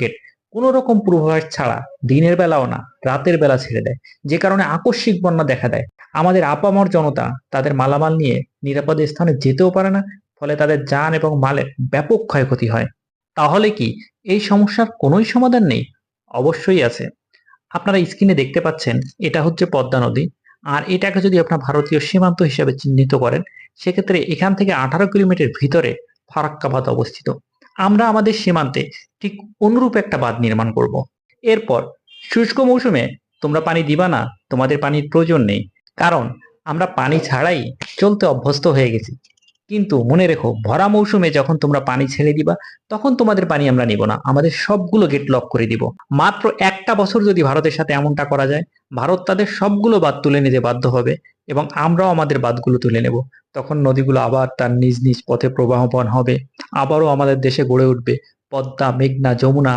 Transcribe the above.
Gate কোনো রকম পূর্বাভাস ছাড়া দিনের বেলাও না, রাতের বেলা ছেড়ে দেয়। যে কারণে আকস্মিক বন্যা দেখা দেয়। আমাদের আপামর জনতা তাদের মালামাল নিয়ে নিরাপদ স্থানে যেতেও পারে না, ফলে তাদের যান এবং মালের ব্যাপক ক্ষয়ক্ষতি হয়। তাহলে কি এই সমস্যার কোনোই সমাধান নেই? অবশ্যই আছে। আপনারা স্ক্রিনে দেখতে পাচ্ছেন, এটা হচ্ছে পদ্মা নদী। আর এটাকে যদি আপনার ভারতীয় সীমান্ত হিসেবে চিহ্নিত করেন, সেক্ষেত্রে এখান থেকে আঠারো কিলোমিটার ভিতরে ফারাক্কা বাঁধ অবস্থিত। আমরা আমাদের সীমান্তে ঠিক অনুরূপ একটা বাঁধ নির্মাণ করব। এরপর শুষ্ক মৌসুমে তোমরা পানি দিবা না, তোমাদের পানির প্রয়োজন নেই কারণ আমরা পানি ছাড়াই চলতে অভ্যস্ত হয়ে গেছি কিন্তু মনে রেখো, ভরা মৌসুমে যখন তোমরা পানি ছেড়ে দিবা, তখন তোমাদের পানি আমরা নিব না। আমাদের সবগুলো গেট লক করে দিব। মাত্র একটা বছর যদি ভারতের সাথে এমনটা করা যায়, ভারত তাদের সবগুলো বাদ তুলে নিতে বাধ্য হবে এবং আমরাও আমাদের বাদগুলো তুলে নেব। তখন নদীগুলো আবার তার নিজ নিজ পথে প্রবাহমান হবে। আবারও আমাদের দেশে গড়ে উঠবে। পদ্মা, মেঘনা, যমুনা।